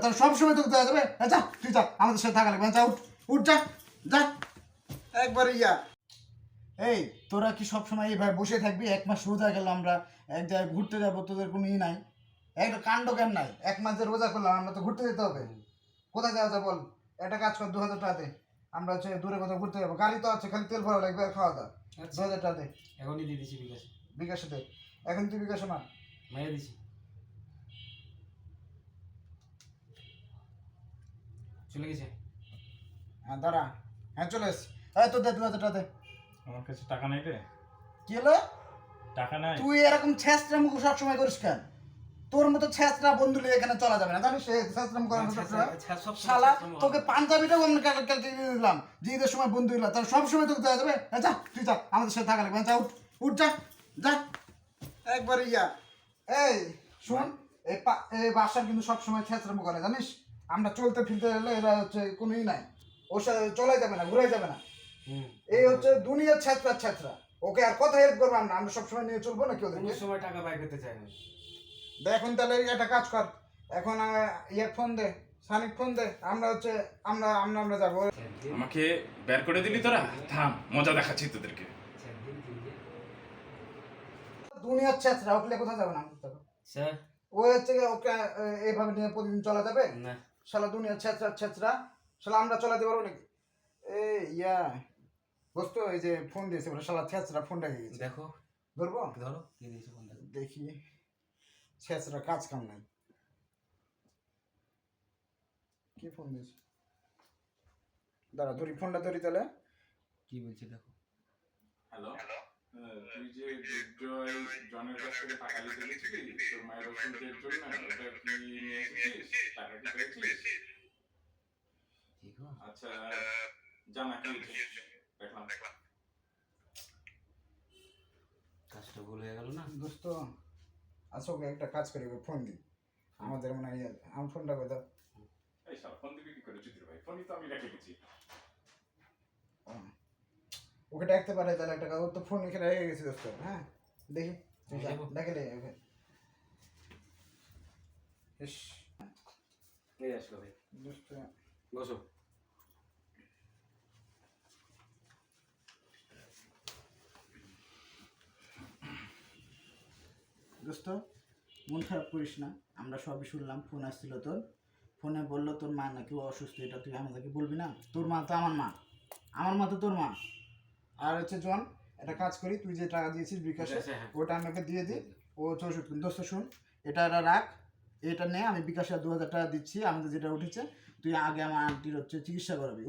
তাহলে সবসময় তোকে দেওয়া যাবে? যা তুই যা আমাদের সাথে থাকা লাগবে। যা উঠ উঠ যা যা। একবার ইয়া। এই তোরা কি সবসময় এইভাবে বসে থাকবি? এক মাস রোজা গেল আমরা এক জায়গায় ঘুরতে যাব তোদের কোনো ই নাই। একটা কাণ্ড জ্ঞান নাই। এক মাস যে রোজা করলাম আমরা তো ঘুরতে যেতে হবে। কোথায় যাওয়া যায় বল? একটা কাজ কর দু হাজার টাকাতে আমরা হচ্ছে দূরে কোথাও ঘুরতে যাব। গাড়ি তো আছে খালি তেল ভরা লাগবে আর খাওয়া দাওয়া। দু হাজার টাকাতে এখনই দিয়ে দিছি বিকাশ। বিকাশে এখন তুই বিকাশে মার। মেরে দিছি। চলে গেছে। হ্যাঁ দাঁড়া। হ্যাঁ চলে এস এই তো দে দু হাজার টাকা দে। আমার কাছে টাকা নাই রে। কি হলো? টাকা নাই। তুই এরকম ছেঁচড়া মুখ সবসময় করিস কেন? তোর মতো ছেঁচড়া বন্ধু নিয়ে এখানে চলা যাবে না জানিস সে ছেঁচড়া মুখ করার শালা তোকে পাঞ্জাবিটাও আমি কালকে কালকে দিয়ে দিলাম যে ঈদের সময় বন্ধু দিলাম তাহলে সবসময় তোকে দেওয়া যাবে। এ, যা তুই যা আমাদের সাথে থাকা লাগবে। যা উঠ উঠ যা যা। একবার ইয়া এই শুন এই বাসার কিন্তু সবসময় ছেঁচড়া মুখ করে জানিস? আমরা চলতে ফিরতে গেলে এরা হচ্ছে কোনোই নাই। ওর সাথে চলাই যাবে না ঘুরাই যাবে না। এই হচ্ছে দুনিয়ার ছেঁচড়া ছেঁচড়া ওকে আর কত হেল্প করব আমরা আমরা সবসময় নিয়ে চলবো না কেউ সময় টাকা বাই করতে চাই না। দেখুন তাহলে একটা কাজ কর। এখন আহ, ইয়ে ফোন দে সানিক ফোন দে আমরা হচ্ছে আমরা আমরা আমরা যাব। আমাকে বের করে দিলি তোরা? থাম মজা দেখাচ্ছি তোদেরকে। দুনিয়ার ছেঁচড়া ওকে কোথাও যাবে না? স্যার? ও হচ্ছে গিয়ে ওকে এইভাবে নিয়ে প্রতিদিন চলা যাবে? না। শালা দুনিয়া ছেঁচড়া ছেঁচড়া শালা আমরা চলাতে পারব নাকি? এ ইয়া বুঝতো এই যে ফোন দিয়েছে বলে শালা ছেঁচড়া ফোন রেখে গেছে দেখো। ধরবো? ধরো কে দিয়েছে ফোনটা দেখি। ছেঁচড়া কাজ কাম নাই। কি ফোন দিয়েছে? দাঁড়া ধরি ফোনটা ধরি তাহলে। কি বলছে দেখো। হ্যালো হ্যালো তুই যে জনের কাছ থেকে টাকা নিতে গেছিলি তোর মায়ের ওষুধের জন্য ওটা কি নিয়ে এসেছিস? টাকা কি পেয়েছিস? আচ্ছা জানা কি দেখলাম। কাজটা ভুল হয়ে গেল না? দোস্ত আসোকে একটা কাজ করি ফোন দিই। আমাদের মনে হয় আমার ফোনটা কোথাও এই সব ফোন দিবি কি করে চুদির ভাই? ফোনই তো আমি রেখে গেছি ওকে ডাকতে পারে তাহলে একটা ওর তো ফোন এখানে রেখে গেছি দোস্ত। হ্যাঁ দেখি। দেখো। দেখে নে ইস। এই আসলো ভাই। দোস্ত বসো। দোস্ত মন খারাপ করিস না। আমরা সবই শুনলাম ফোন আসছিল তোর। ফোনে বলল তোর মা নাকি অসুস্থ এটা তুই আমাদেরকে বলবি না? তোর মা তো আমার মা। আমার মা তো তোর মা। আর হচ্ছে জন? একটা কাজ করি তুই যে টাকা দিয়েছিস বিকাশে হ্যাঁ। ওটা আমাকে দিয়ে দি ও কিনে। দোস্ত শুন এটা এটা রাখ এটা নে আমি বিকাশে দু হাজার টাকা দিচ্ছি আমাদের যেটা উঠেছে তুই আগে আমার আন্টির হচ্ছে চিকিৎসা করাবি